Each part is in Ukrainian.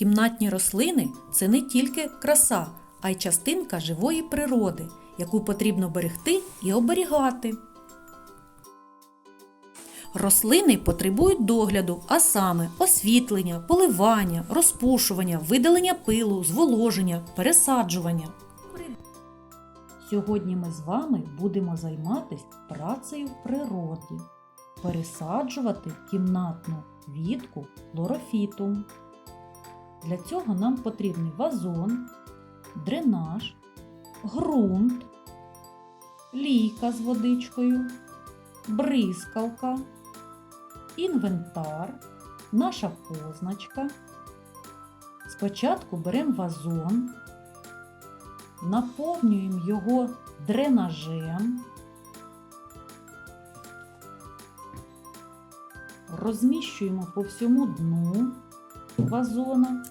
Кімнатні рослини це не тільки краса, а й частинка живої природи, яку потрібно берегти і оберігати. Рослини потребують догляду, а саме освітлення, поливання, розпушування, видалення пилу, зволоження, пересаджування. Сьогодні ми з вами будемо займатися працею в природі, пересаджувати кімнатну квітку хлорофітум. Для цього нам потрібний вазон, дренаж, ґрунт, лійка з водичкою, бризкалка, інвентар, наша позначка. Спочатку беремо вазон, наповнюємо його дренажем, розміщуємо по всьому дну вазона.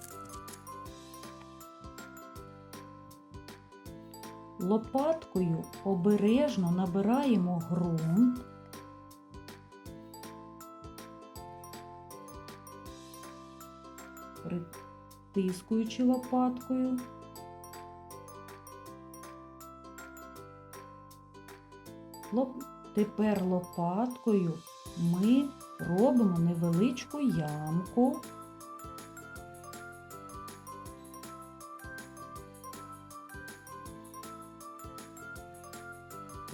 Лопаткою обережно набираємо ґрунт. Притискуючи лопаткою. Лоп... Тепер лопаткою ми робимо невеличку ямку.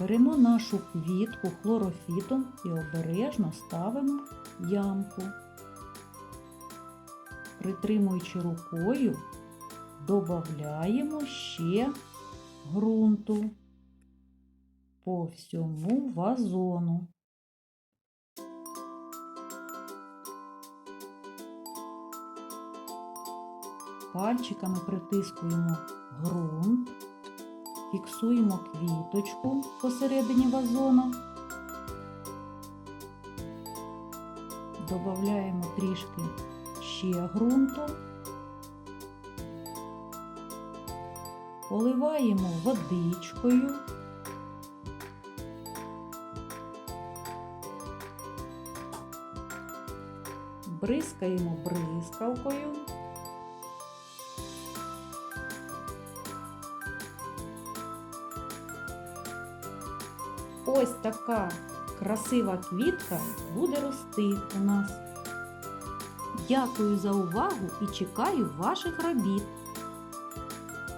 Беремо нашу квітку хлорофітом і обережно ставимо ямку. Притримуючи рукою, додаємо ще ґрунту по всьому вазону. Пальчиками притискуємо ґрунт, фіксуємо квіточку посередині вазона, додаємо трішки ще ґрунту, поливаємо водичкою. Бризкаємо бризкалкою. Ось така красива квітка буде рости у нас. Дякую за увагу і чекаю ваших робіт.